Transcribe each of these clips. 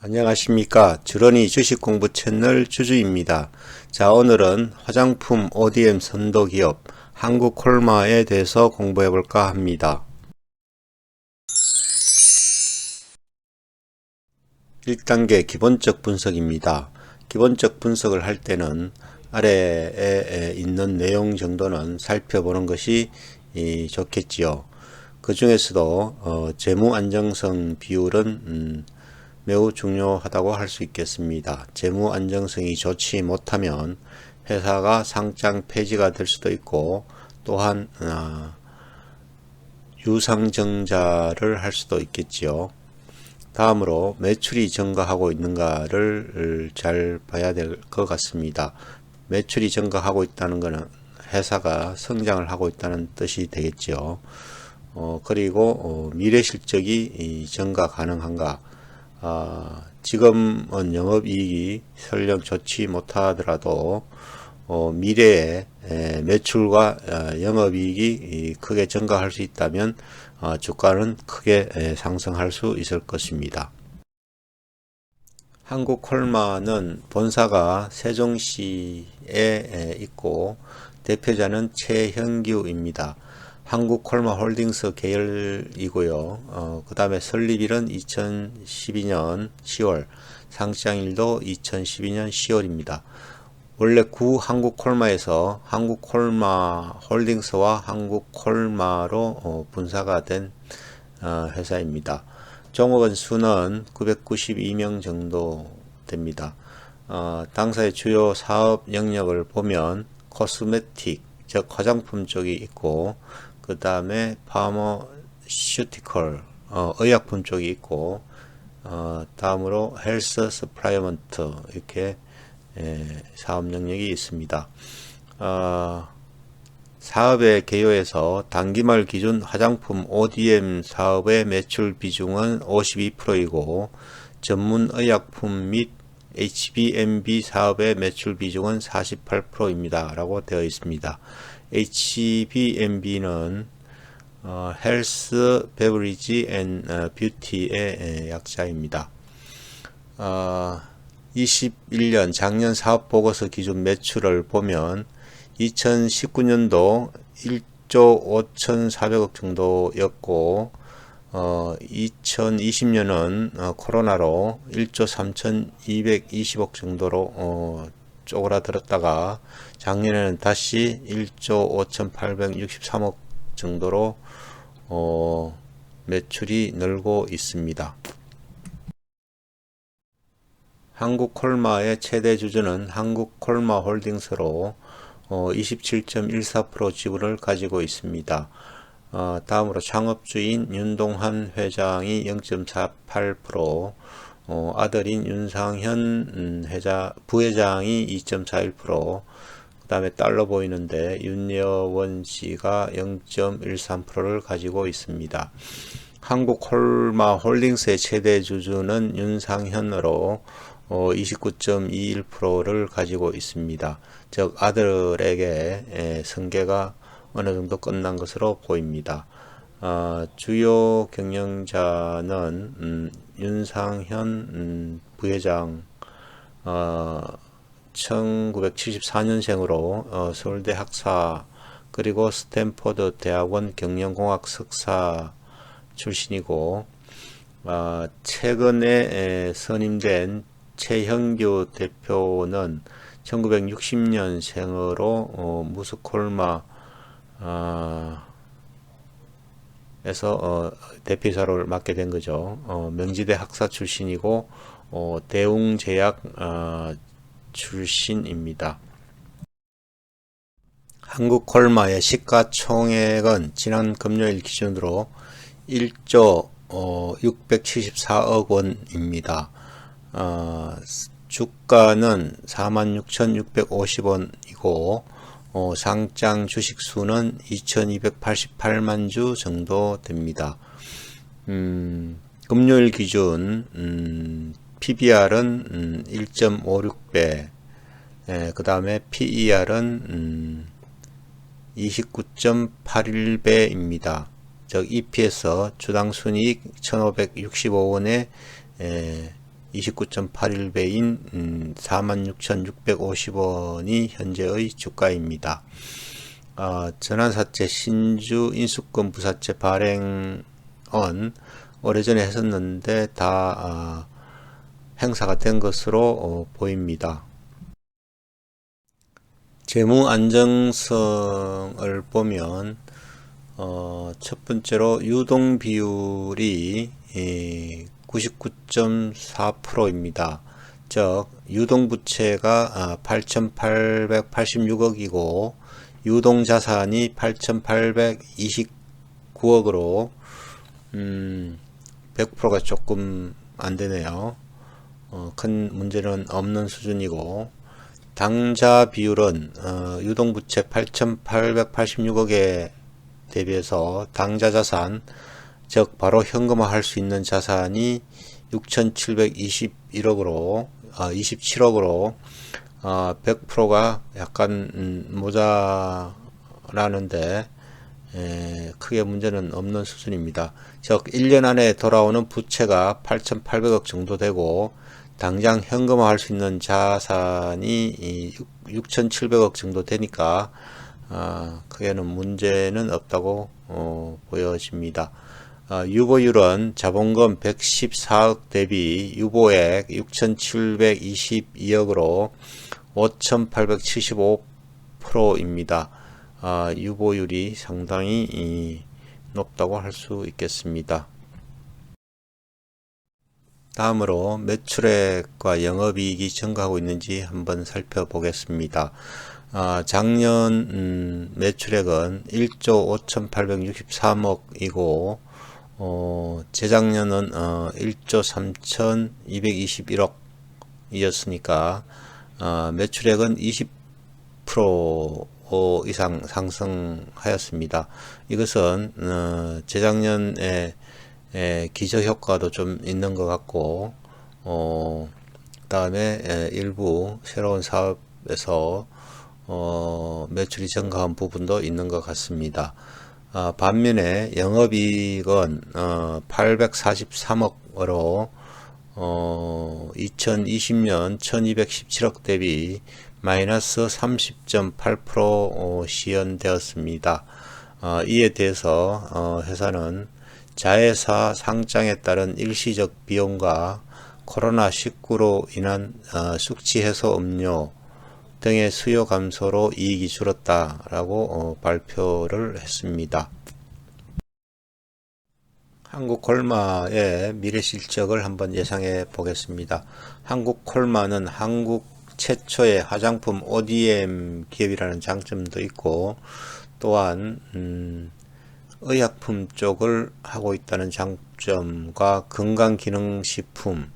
안녕하십니까. 주런이 주식공부 채널 주주입니다. 자, 오늘은 화장품 ODM 선도기업 한국콜마에 대해서 공부해 볼까 합니다. 1단계 기본적 분석입니다. 기본적 분석을 할 때는 아래에 있는 내용 정도는 살펴보는 것이 이, 좋겠지요. 그 중에서도 어, 재무 안정성 비율은 음, 매우 중요하다고 할 수 있겠습니다. 재무 안정성이 좋지 못하면 회사가 상장 폐지가 될 수도 있고 또한 어, 유상증자를 할 수도 있겠지요. 다음으로 매출이 증가하고 있는가를 잘 봐야 될 것 같습니다. 매출이 증가하고 있다는 것은 회사가 성장을 하고 있다는 뜻이 되겠죠. 어, 그리고 어, 미래 실적이 증가 가능한가? 아, 지금은 영업이익이 설령 좋지 못하더라도 어, 미래에 에, 매출과 어, 영업이익이 크게 증가할 수 있다면 어, 주가는 크게 에, 상승할 수 있을 것입니다. 한국 콜마는 본사가 세종시에 에, 있고 대표자는 최형규입니다. 한국 콜마 홀딩스 계열이고요. 어, 그 다음에 설립일은 2012년 10월, 상장일도 2012년 10월입니다. 원래 구 한국 콜마에서 한국 콜마 홀딩스와 한국 콜마로 어, 분사가 된 어, 회사입니다. 종업원 수는 992명 정도 됩니다. 어, 당사의 주요 사업 영역을 보면 코스메틱, 즉 화장품 쪽이 있고 그 다음에 파머슈티컬 어, 의약품 쪽이 있고 어, 다음으로 헬스 서플라이먼트 이렇게 에, 사업 영역이 있습니다. 어, 사업의 개요에서 단기말 기준 화장품 ODM 사업의 매출 비중은 52%이고 전문 의약품 및 HBMB 사업의 매출 비중은 48%입니다. 라고 되어 있습니다. HBMB는 어, 헬스, 베브리지 앤 어, 뷰티의 약자입니다. 어, 21년 작년 사업 보고서 기준 매출을 보면 2019년도 1조 5,400억 정도였고 어, 2020년은 어, 코로나로 1조 3,220억 정도로 어, 쪼그라들었다가 작년에는 다시 1조 5,863억 정도로 어, 매출이 늘고 있습니다. 한국 콜마의 최대 주주는 한국 콜마 홀딩스로 어, 27.14% 지분을 가지고 있습니다. 어, 다음으로 창업주인 윤동환 회장이 0.48%, 어, 아들인 윤상현 음, 회장, 부회장이 2.41%, 그 다음에 달러 보이는데 윤여원 씨가 0.13%를 가지고 있습니다. 한국콜마 홀딩스의 최대 주주는 윤상현으로 어, 29.21%를 가지고 있습니다. 즉 아들에게 에, 승계가 어느 정도 끝난 것으로 보입니다. 어, 주요 경영자는 음, 윤상현 음, 부회장 어, 1974년생으로 어, 서울대 학사 그리고 스탠퍼드 대학원 경영공학 석사 출신이고 어, 최근에 에, 선임된 최형규 대표는 1960년생으로 어, 무스콜마 어, 에서 어, 대표이사를 맡게 된 거죠. 어, 명지대 학사 출신이고 어, 대웅제약 어, 출신입니다. 한국 콜마의 시가총액은 지난 금요일 기준으로 1조 어, 674억 원입니다. 어, 주가는 46,650원이고 어, 상장 주식 수는 2,288만 주 정도 됩니다. 음, 금요일 기준 음, PBR은 음, 1.56배, 그 다음에 PER은 음, 29.81배입니다. 즉 EPS 주당 순이익 1,565원에 29.81배인 음, 46,650원이 현재의 주가입니다. 어, 전환사채 신주 인수권 부사채 발행은 오래전에 했었는데 다 어, 행사가 된 것으로 어, 보입니다. 재무 안정성을 보면 어, 첫 번째로 유동 비율이 99.4%입니다. 즉 유동 부채가 8,886억이고 유동 자산이 8,829억으로 음, 100%가 조금 안 되네요. 어, 큰 문제는 없는 수준이고 당자 비율은 어, 유동부채 8,886억에 대비해서 당자 자산 즉 바로 현금화할 수 있는 자산이 6,721억으로 어, 27억으로 어, 100%가 약간 음, 모자라는데 에, 크게 문제는 없는 수준입니다. 즉 1년 안에 돌아오는 부채가 8,800억 정도 되고 당장 현금화할 수 있는 자산이 6,700억 정도 되니까 어, 크게는 문제는 없다고 어, 보여집니다. 어, 유보율은 자본금 114억 대비 유보액 6,722억으로 5,875%입니다. 어, 유보율이 상당히 높다고 할 수 있겠습니다. 다음으로 매출액과 영업이익이 증가하고 있는지 한번 살펴보겠습니다. 아, 작년 음, 매출액은 1조 5,863억이고 어, 재작년은 어, 1조 3,221억이었으니까 어, 매출액은 20% 이상 상승하였습니다. 이것은 어, 재작년에 에, 기저 효과도 좀 있는 것 같고 어, 그다음에 에, 일부 새로운 사업에서 어, 매출이 증가한 부분도 있는 것 같습니다. 어, 반면에 영업이익은 어, 843억으로 어, 2020년 1217억 대비 마이너스 30.8% 어, 시연되었습니다. 어, 이에 대해서 어, 회사는 자회사 상장에 따른 일시적 비용과 코로나19로 인한 어, 숙취 해소 음료 등의 수요 감소로 이익이 줄었다라고 어, 발표를 했습니다. 한국 콜마의 미래 실적을 한번 예상해 보겠습니다. 한국 콜마는 한국 최초의 화장품 ODM 기업이라는 장점도 있고 또한 음, 의약품 쪽을 하고 있다는 장점과 건강기능식품,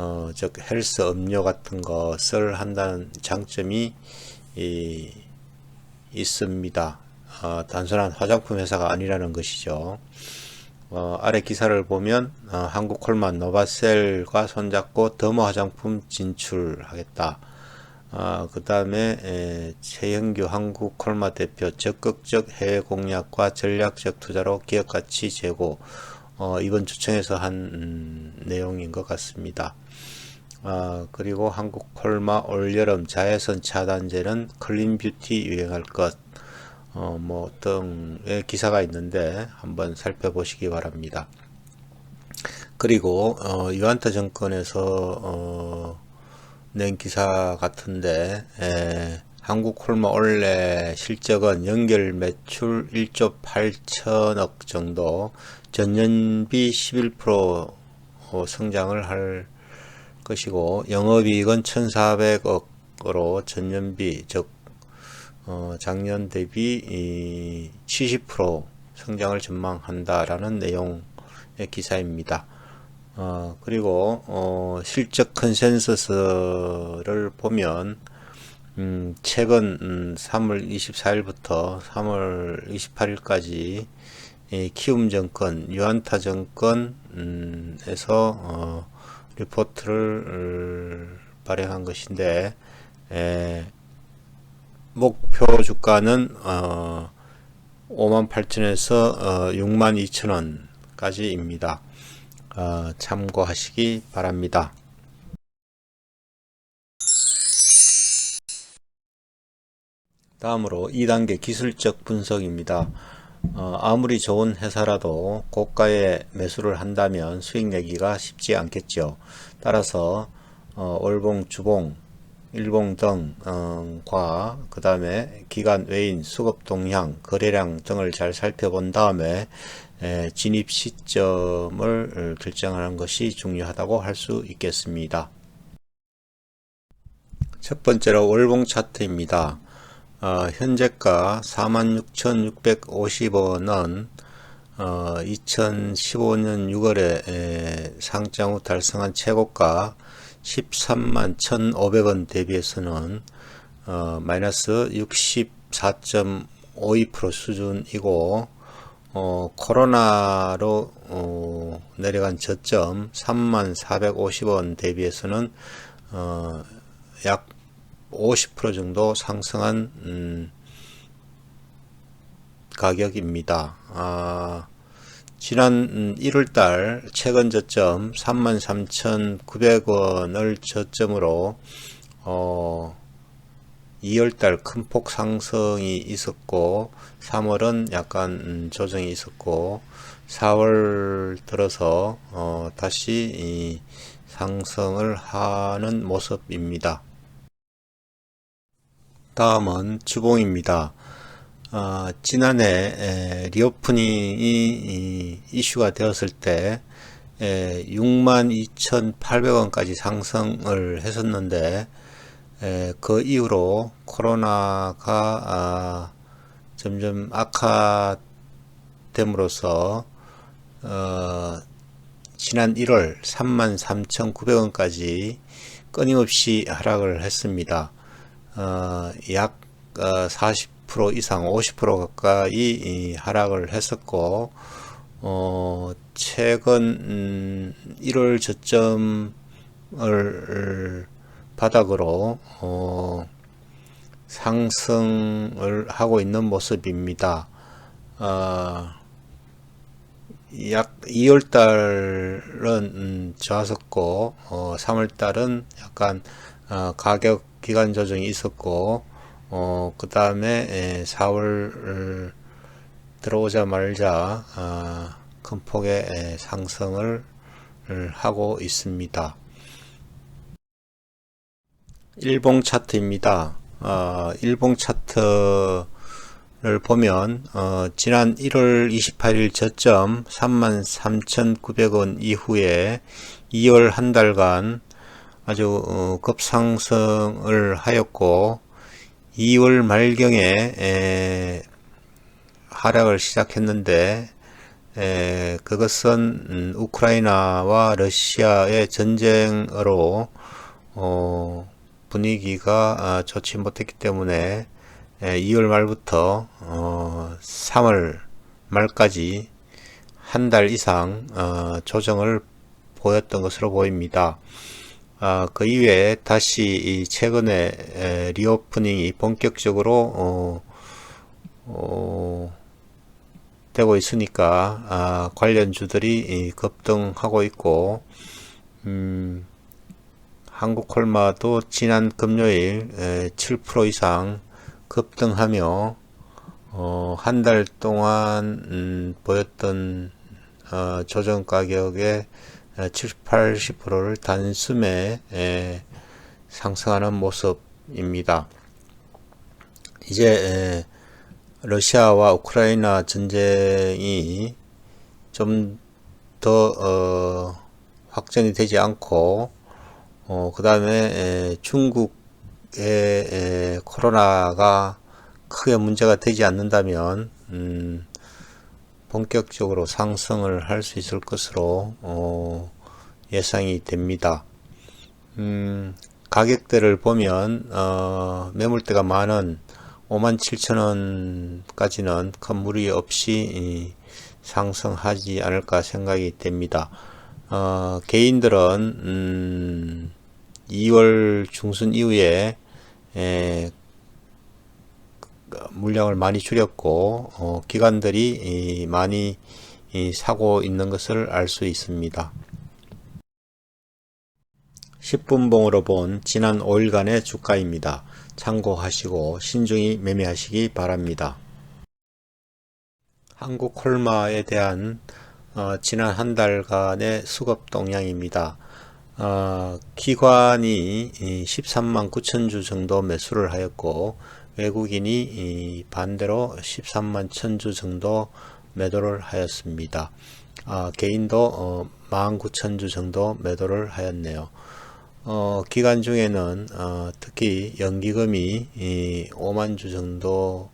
어, 즉 헬스 음료 같은 것을 한다는 장점이 이, 있습니다. 어, 단순한 화장품 회사가 아니라는 것이죠. 어, 아래 기사를 보면 어, 한국 콜만 노바셀과 손잡고 더모 화장품 진출하겠다. 아, 그 다음에 최영규 한국 콜마 대표 적극적 해외 공략과 전략적 투자로 기업 가치 제고 어, 이번 주청에서 한 음, 내용인 것 같습니다. 아, 그리고 한국 콜마 올여름 자외선 차단제는 클린 뷰티 유행할 것, 어, 뭐 등의 기사가 있는데 한번 살펴보시기 바랍니다. 그리고 어, 유한타 정권에서 어, 낸 기사 같은데 에, 한국 콜마 올해 실적은 연결 매출 1조 8천억 정도 전년비 11% 성장을 할 것이고 영업이익은 1,400억으로 전년비 즉 어, 작년 대비 70% 성장을 전망한다라는 내용의 기사입니다. 어, 그리고 어, 실적 컨센서스를 보면 음, 최근 음, 3월 24일부터 3월 28일까지 이 키움 정권, 유한타 정권에서 음, 어, 리포트를 발행한 것인데 에, 목표 주가는 어, 58,000에서 어, 62,000원까지입니다. 어, 참고하시기 바랍니다. 다음으로 2단계 기술적 분석입니다. 어, 아무리 좋은 회사라도 고가에 매수를 한다면 수익 내기가 쉽지 않겠죠. 따라서 어, 월봉, 주봉, 일봉 등과 그 다음에 기간 외인, 수급 동향, 거래량 등을 잘 살펴본 다음에 에, 진입 시점을 결정하는 것이 중요하다고 할 수 있겠습니다. 첫 번째로 월봉 차트입니다. 어, 현재가 46,650원은 어, 2015년 6월에 상장 후 달성한 최고가 13만 1,500원 대비해서는 어, 마이너스 64.52% 수준이고 어, 코로나로 어, 내려간 저점 3만 450원 대비해서는 어, 약 50% 정도 상승한 음, 가격입니다. 아, 지난 1월달 음, 최근 저점 33,900원을 저점으로 어, 2월달 큰 폭 상승이 있었고 3월은 약간 음, 조정이 있었고 4월 들어서 어, 다시 상승을 하는 모습입니다. 다음은 주봉입니다. 어, 지난해 에, 리오프닝이 이슈가 되었을 때 62,800원까지 상승을 했었는데 에, 그 이후로 코로나가 아, 점점 악화됨으로써 어, 지난 1월 33,900원까지 끊임없이 하락을 했습니다. 어, 약 어, 40% 이상 50% 가까이 하락을 했었고 어, 최근 음, 1월 저점을 바닥으로 어, 상승을 하고 있는 모습입니다. 어, 약 2월 달은 음, 좋았었고 어, 3월 달은 약간 어, 가격 기간 조정이 있었고 어, 그 다음에 4월 들어오자마자 아, 큰 폭의 상승을 하고 있습니다. 일봉 차트입니다. 어, 일봉 차트를 보면 어, 지난 1월 28일 저점 33,900원 이후에 2월 한 달간 아주 어, 급상승을 하였고 2월 말경에 에, 하락을 시작했는데 에, 그것은 음, 우크라이나와 러시아의 전쟁으로 어, 분위기가 아, 좋지 못했기 때문에 에, 2월 말부터 어, 3월 말까지 한 달 이상 어, 조정을 보였던 것으로 보입니다. 아, 그 이외에 다시 최근에 에, 리오프닝이 본격적으로 어, 어, 되고 있으니까 아, 관련주들이 급등하고 있고 음, 한국콜마도 지난 금요일 에, 7% 이상 급등하며 어, 한 달 동안 음, 보였던 어, 조정 가격의 70, 80%를 단숨에 상승하는 모습입니다. 이제 러시아와 우크라이나 전쟁이 좀더 어, 확전이 되지 않고 어, 그 다음에 중국의 코로나가 크게 문제가 되지 않는다면 음, 본격적으로 상승을 할 수 있을 것으로 어, 예상이 됩니다. 음, 가격대를 보면 어, 매물대가 많은 57,000원까지는 큰 무리 없이 상승하지 않을까 생각이 됩니다. 어, 개인들은 음, 2월 중순 이후에 에, 물량을 많이 줄였고 어, 기관들이 이, 많이 이, 사고 있는 것을 알 수 있습니다. 10분봉으로 본 지난 5일간의 주가입니다. 참고하시고 신중히 매매하시기 바랍니다. 한국 콜마에 대한 어, 지난 한 달간의 수급 동향입니다. 어, 기관이 13만 9천 주 정도 매수를 하였고 외국인이 이 반대로 13만 천주 정도 매도를 하였습니다. 아, 개인도 어, 1만 9천 주 정도 매도를 하였네요. 어, 기간 중에는 어, 특히 연기금이 이 5만 주 정도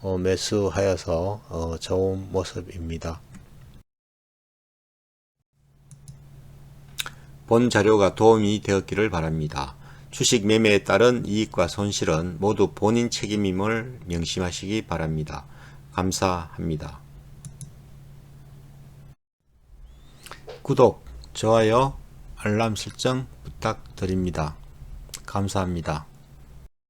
어, 매수하여서 어, 좋은 모습입니다. 본 자료가 도움이 되었기를 바랍니다. 주식 매매에 따른 이익과 손실은 모두 본인 책임임을 명심하시기 바랍니다. 감사합니다. 구독, 좋아요, 알람 설정 부탁드립니다. 감사합니다.